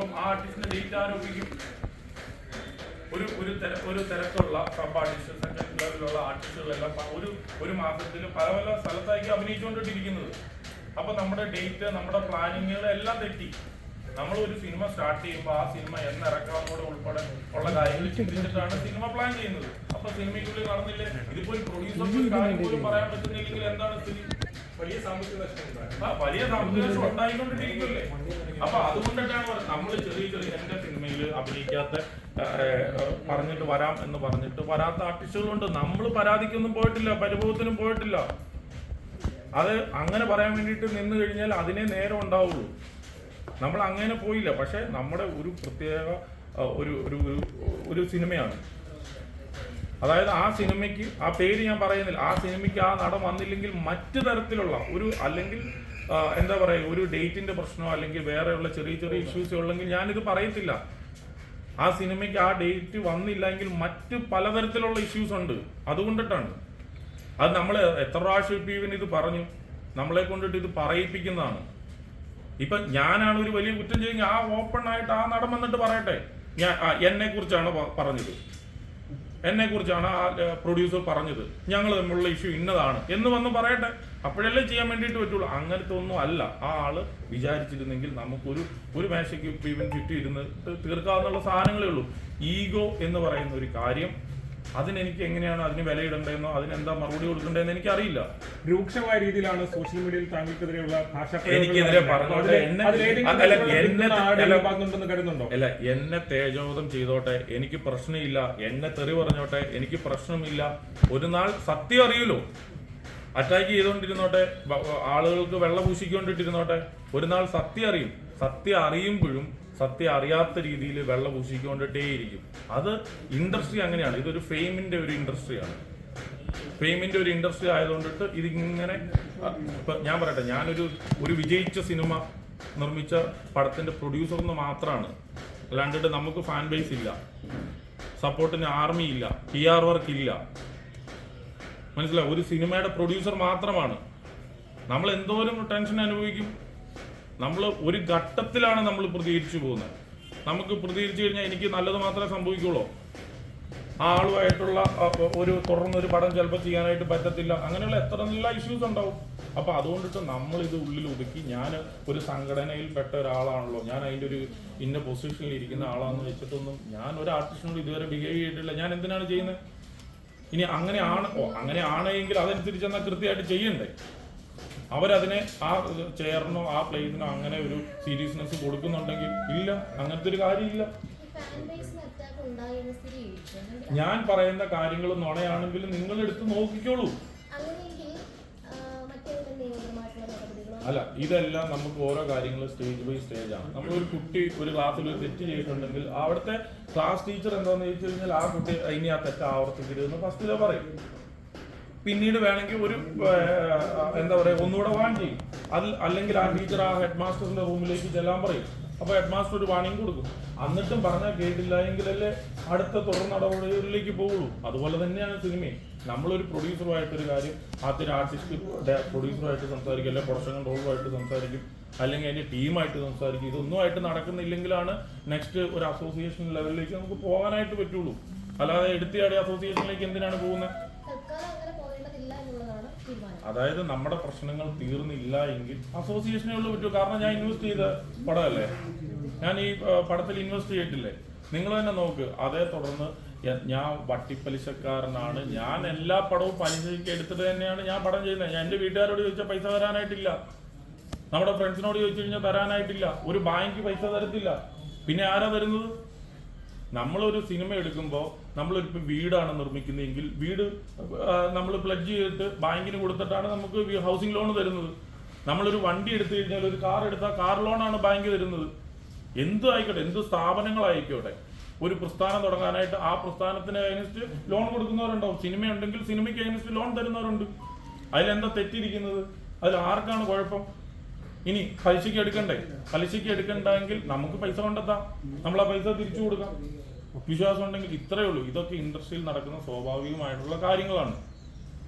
അപ്പം ആ ആർട്ടിസ്റ്റിന്റെ ഡേറ്റ് ആരോപിക്കും ഒരു ഒരു തര ഒരു തരത്തിലുള്ള സബ് ആർട്ടിസ്റ്റ് ലെവലിലുള്ള ആർട്ടിസ്റ്റുകളെല്ലാം ഒരു ഒരു മാസത്തിൽ പല പല സ്ഥലത്തായിരിക്കും അഭിനയിച്ചുകൊണ്ടിരിക്കുന്നത്. അപ്പൊ നമ്മുടെ ഡേറ്റ് നമ്മുടെ പ്ലാനിങ്ങുകൾ എല്ലാം തെറ്റി. നമ്മൾ ഒരു സിനിമ സ്റ്റാർട്ട് ചെയ്യുമ്പോൾ ആ സിനിമ എന്നിറക്കാം കൂടെ ഉൾപ്പെടെ ഉള്ള കാര്യങ്ങൾ ചിന്തിച്ചിട്ടാണ് സിനിമ പ്ലാൻ ചെയ്യുന്നത്. അപ്പൊ സിനിമയ്ക്കുള്ളിൽ നടന്നില്ല? ഇതിപ്പോ പ്രൊഡ്യൂസർക്ക് കാര്യം പോലും പറയാൻ പറ്റുന്നില്ലെങ്കിൽ എന്താണ് സ്ഥിതി? വലിയ സാമ്പത്തിക നഷ്ടം ആ വലിയ സാമ്പത്തിക നഷ്ടം ഉണ്ടായിക്കൊണ്ടിരിക്കുമല്ലേ അപ്പൊ അതുകൊണ്ടിട്ടാണ് നമ്മൾ ചെറിയ ചെറിയ എന്റെ സിനിമയിൽ അഭിനയിക്കാത്ത പറഞ്ഞിട്ട് വരാം എന്ന് പറഞ്ഞിട്ട് വരാത്ത ആർട്ടിസ്റ്റുകളുണ്ട്. നമ്മൾ പരാതിക്കൊന്നും പോയിട്ടില്ല പരിഭവത്തിനും പോയിട്ടില്ല. അത് അങ്ങനെ പറയാൻ വേണ്ടിയിട്ട് നിന്ന് കഴിഞ്ഞാൽ അതിനെ നേരം ഉണ്ടാവുള്ളൂ. നമ്മൾ അങ്ങനെ പോയില്ല. പക്ഷെ നമ്മുടെ ഒരു പ്രത്യേക ഒരു ഒരു- ഒരു സിനിമയാണ്. അതായത് ആ സിനിമയ്ക്ക് ആ പേര് ഞാൻ പറയുന്നില്ല. ആ സിനിമയ്ക്ക് ആ നടൻ വന്നില്ലെങ്കിൽ മറ്റു തരത്തിലുള്ള ഒരു അല്ലെങ്കിൽ എന്താ പറയുക ഒരു ഡേറ്റിന്റെ പ്രശ്നമോ അല്ലെങ്കിൽ വേറെയുള്ള ചെറിയ ചെറിയ ഇഷ്യൂസ് ഉള്ളെങ്കിൽ ഞാനിത് പറയത്തില്ല. ആ സിനിമയ്ക്ക് ആ ഡേറ്റ് വന്നില്ലെങ്കിൽ മറ്റ് പലതരത്തിലുള്ള ഇഷ്യൂസ് ഉണ്ട്. അതുകൊണ്ടിട്ടാണ് അത് നമ്മൾ എത്ര പ്രാവശ്യം ഇപ്പം ഇത് പറഞ്ഞു. നമ്മളെ കൊണ്ടിട്ട് ഇത് പറയിപ്പിക്കുന്നതാണ്. ഇപ്പൊ ഞാനാണ് ഒരു വലിയ കുറ്റം ചെയ്യുന്നത്. ആ ഓപ്പൺ ആയിട്ട് ആ നടൻ വന്നിട്ട് പറയട്ടെ. ഞാൻ എന്നെ കുറിച്ചാണ് പറഞ്ഞത്. എന്നെ കുറിച്ചാണ് ആ പ്രൊഡ്യൂസർ പറഞ്ഞത്. ഞങ്ങൾ തമ്മിലുള്ള ഇഷ്യൂ ഇന്നതാണ്. എന്ന് വന്ന് പറയട്ടെ. അപ്പോഴല്ലേ ചെയ്യാൻ വേണ്ടിയിട്ട് പറ്റുള്ളൂ. അങ്ങനത്തെ ഒന്നും അല്ല. ആ ആൾ വിചാരിച്ചിരുന്നെങ്കിൽ നമുക്കൊരു ഒരു മേശയ്ക്ക് ഇവൻ ചുറ്റിയിരുന്ന് തീർക്കാവുന്ന സാധനങ്ങളേ ഉള്ളൂ. ഈഗോ എന്ന് പറയുന്ന ഒരു കാര്യം അതിനെനിക്ക് എങ്ങനെയാണ് അതിന് വിലയിടേണ്ടതെന്നോ അതിനെന്താ മറുപടി കൊടുക്കേണ്ടതെന്ന് എനിക്കറിയില്ല. രൂക്ഷമായ രീതിയിലാണ് സോഷ്യൽ മീഡിയയിൽ താങ്കൾക്കെതിരെയുള്ള ഭാഷ എനിക്കെതിരെ പറഞ്ഞോട്ടെ, അല്ല, എന്നെ- തേജോധം ചെയ്തോട്ടെ എനിക്ക് പ്രശ്നമില്ല എന്നെ തെറി പറഞ്ഞോട്ടെ എനിക്ക് പ്രശ്നമില്ല. ഒരു നാൾ സത്യം അറിയുമല്ലോ അറ്റാക്ക് ചെയ്തുകൊണ്ടിരുന്നോട്ടെ ആളുകൾക്ക് വെള്ളം പൂശിക്കൊണ്ടിട്ടിരുന്നോട്ടെ ഒരു നാൾ സത്യം അറിയും. സത്യം അറിയുമ്പോഴും സത്യം അറിയാത്ത രീതിയിൽ വെള്ളം പൂശിക്കൊണ്ടിട്ടേയിരിക്കും അത് ഇൻഡസ്ട്രി അങ്ങനെയാണ്. ഇതൊരു ഫെയിമിന്റെ ഒരു ഇൻഡസ്ട്രിയാണ്. ഫെയിമിന്റെ ഒരു ഇൻഡസ്ട്രി ആയതുകൊണ്ടിട്ട് ഇതിങ്ങനെ ഞാൻ പറയട്ടെ ഞാനൊരു ഒരു വിജയിച്ച സിനിമ നിർമ്മിച്ച പടത്തിന്റെ പ്രൊഡ്യൂസർ എന്ന് മാത്രമാണ് അല്ലാണ്ടിട്ട് നമുക്ക് ഫാൻ ബേസ് ഇല്ല. സപ്പോർട്ടിന് ആർമി ഇല്ല. പി ആർ വർക്ക് ഇല്ല. മനസ്സിലായി? ഒരു സിനിമയുടെ പ്രൊഡ്യൂസർ മാത്രമാണ്. നമ്മൾ എന്തോരം ടെൻഷൻ അനുഭവിക്കും? നമ്മൾ ഒരു ഘട്ടത്തിലാണ് നമ്മൾ പ്രതികരിച്ചു പോകുന്നത്. നമുക്ക് പ്രതികരിച്ചു കഴിഞ്ഞാൽ എനിക്ക് നല്ലത് മാത്രമേ സംഭവിക്കുള്ളൂ. ആ ആളുമായിട്ടുള്ള ഒരു തുടർന്നൊരു പടം ചിലപ്പോൾ ചെയ്യാനായിട്ട് പറ്റത്തില്ല. അങ്ങനെയുള്ള എത്ര നല്ല ഇഷ്യൂസ് ഉണ്ടാവും. അപ്പൊ അതുകൊണ്ടിട്ട് നമ്മൾ ഇത് ഉള്ളിൽ ഒതുക്കി ഞാൻ ഒരു സംഘടനയിൽപ്പെട്ട ഒരാളാണല്ലോ. ഞാൻ അതിന്റെ ഒരു ഇന്ന പൊസിഷനിൽ ഇരിക്കുന്ന ആളാണെന്ന് വെച്ചിട്ടൊന്നും ഞാൻ ഒരു ആർട്ടിസ്റ്റിനോട് ഇതുവരെ ബിഹേവ് ചെയ്തിട്ടില്ല. ഞാൻ എന്തിനാണ് ചെയ്യുന്നത്? ഇനി അങ്ങനെ ഓ അങ്ങനെ ആണെങ്കിൽ അതനുസരിച്ച് എന്നാൽ കൃത്യമായിട്ട് ചെയ്യണ്ടേ? അവരതിനെ ആ ചെയറിനോ ആ പ്ലേസിനോ അങ്ങനെ ഒരു സീരിയസ്നെസ് കൊടുക്കുന്നുണ്ടെങ്കിൽ ഇല്ല അങ്ങനത്തെ ഒരു കാര്യമില്ല. ഞാൻ പറയുന്ന കാര്യങ്ങൾ നുണയാണെങ്കിൽ നിങ്ങൾ എടുത്ത് നോക്കിക്കോളൂ. അല്ല ഇതെല്ലാം നമുക്ക് ഓരോ കാര്യങ്ങൾ സ്റ്റേജ് ബൈ സ്റ്റേജ് ആണ്. നമ്മൾ ഒരു കുട്ടി ഒരു ക്ലാസ്സിൽ ഒരു തെറ്റ് ചെയ്തിട്ടുണ്ടെങ്കിൽ അവിടുത്തെ ക്ലാസ് ടീച്ചർ എന്താണെന്ന് ചോദിച്ചു കഴിഞ്ഞാൽ ആ കുട്ടി ഇനി ആ തെറ്റ് ആവർത്തിക്കരുതെന്ന് ഫസ്റ്റിലെ പറയും. പിന്നീട് വേണമെങ്കിൽ ഒരു എന്താ പറയുക ഒന്നുകൂടെ വാൺ ചെയ്യും. അത് അല്ലെങ്കിൽ ആ ടീച്ചർ ആ ഹെഡ് മാസ്റ്ററിന്റെ റൂമിലേക്ക് ചെല്ലാൻ പറയും. അപ്പൊ ഹെഡ് മാസ്റ്റർ ഒരു വാണിംഗ് കൊടുക്കും. എന്നിട്ടും പറഞ്ഞാൽ കേട്ടില്ല എങ്കിലല്ലേ അടുത്ത തുടർ നടപടികളിലേക്ക് പോകുള്ളൂ അതുപോലെ തന്നെയാണ് സിനിമയും. നമ്മളൊരു പ്രൊഡ്യൂസറുമായിട്ടൊരു കാര്യം ആദ്യം ആർട്ടിസ്റ്റ് പ്രൊഡ്യൂസറുമായിട്ട് സംസാരിക്കും അല്ലെങ്കിൽ പ്രൊഡക്ഷൻ കൺട്രോളറുമായിട്ട് സംസാരിക്കും അല്ലെങ്കിൽ അതിന്റെ ടീമായിട്ട് സംസാരിക്കും. ഇതൊന്നും ആയിട്ട് നടക്കുന്നില്ലെങ്കിലാണ് നെക്സ്റ്റ് ഒരു അസോസിയേഷൻ ലെവലിലേക്ക് നമുക്ക് പോകാനായിട്ട് പറ്റുള്ളൂ. അല്ലാതെ എടുത്തിയാടി അസോസിയേഷനിലേക്ക് എന്തിനാണ് പോകുന്നത് പോകേണ്ടതില്ല എന്നുള്ളതാണ് തീരുമാനം. അതായത് നമ്മുടെ പ്രശ്നങ്ങൾ തീർന്നില്ല എങ്കിൽ അസോസിയേഷനെ ഉള്ളു പറ്റൂ. കാരണം ഞാൻ ഇൻവെസ്റ്റ് ചെയ്ത പടമല്ലേ? ഞാൻ ഈ പടത്തിൽ ഇൻവെസ്റ്റ് ചെയ്തിട്ടില്ലേ? നിങ്ങൾ തന്നെ നോക്ക്. അതേ തുടർന്ന് ഞാൻ വട്ടിപ്പലിശക്കാരനാണ്. ഞാൻ എല്ലാ പടവും പലിശയ്ക്ക് എടുത്തിട്ട് തന്നെയാണ് ഞാൻ പടം ചെയ്യുന്നത്. ഞാൻ എന്റെ വീട്ടുകാരോട് ചോദിച്ചാൽ പൈസ തരാനായിട്ടില്ല. നമ്മുടെ ഫ്രണ്ട്സിനോട് ചോദിച്ചു കഴിഞ്ഞാൽ തരാനായിട്ടില്ല. ഒരു ബാങ്ക് പൈസ തരത്തില്ല. പിന്നെ ആരാ തരുന്നത്? നമ്മളൊരു സിനിമ എടുക്കുമ്പോൾ നമ്മളിപ്പോൾ വീടാണ് നിർമ്മിക്കുന്നതെങ്കിൽ വീട് നമ്മൾ പ്ലഡ്ജ് ചെയ്തിട്ട് ബാങ്കിന് കൊടുത്തിട്ടാണ് നമുക്ക് ഹൗസിംഗ് ലോൺ തരുന്നത്. നമ്മളൊരു വണ്ടി എടുത്തു കഴിഞ്ഞാൽ ഒരു കാർ എടുത്താൽ കാർ ലോണാണ് ബാങ്ക് തരുന്നത്. എന്ത് ആയിക്കോട്ടെ എന്ത് സ്ഥാപനങ്ങളായിക്കോട്ടെ. ഒരു പ്രസ്ഥാനം തുടങ്ങാനായിട്ട് ആ പ്രസ്ഥാനത്തിന് അഗൈൻസ്റ്റ് ലോൺ കൊടുക്കുന്നവരുണ്ടാവും. സിനിമ ഉണ്ടെങ്കിൽ സിനിമയ്ക്ക് അഗൈൻസ്റ്റ് ലോൺ തരുന്നവരുണ്ട്. അതിലെന്താ തെറ്റിരിക്കുന്നത് അതിൽ ആർക്കാണ് കുഴപ്പം? ഇനി പലിശയ്ക്ക് എടുക്കണ്ടേ? പലിശയ്ക്ക് എടുക്കണ്ടെങ്കിൽ നമുക്ക് പൈസ കണ്ടെത്താം. നമ്മൾ ആ പൈസ തിരിച്ചു കൊടുക്കാം. വിശ്വാസം ഉണ്ടെങ്കിൽ ഇത്രയേ ഉള്ളൂ. ഇതൊക്കെ ഇൻഡസ്ട്രിയിൽ നടക്കുന്ന സ്വാഭാവികമായിട്ടുള്ള കാര്യങ്ങളാണ്.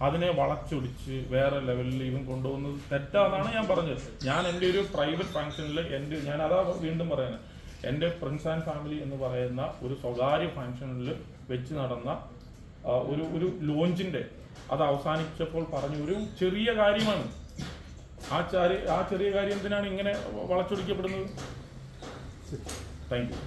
അതിനെ വളച്ചൊടിച്ച് വേറെ ലെവലിൽ ഇവൻ കൊണ്ടുപോകുന്നത് തെറ്റാന്നാണ് ഞാൻ പറഞ്ഞത്. ഞാൻ എന്റെ ഒരു പ്രൈവറ്റ് ഫംഗ്ഷനിൽ എന്റെ ഞാൻ അതാ വീണ്ടും പറയുന്നത്. എന്റെ ഫ്രണ്ട്സ് ആൻഡ് ഫാമിലി എന്ന് പറയുന്ന ഒരു സ്വകാര്യ ഫംഗ്ഷനിൽ വെച്ച് നടന്ന ഒരു ഒരു ലോഞ്ചിന്റെ അത് അവസാനിച്ചപ്പോൾ പറഞ്ഞ ഒരു ചെറിയ കാര്യമാണ്. ആ ആ ചെറിയ കാര്യം എന്തിനാണ് ഇങ്ങനെ വളച്ചൊടിക്കപ്പെടുന്നത്? Thank you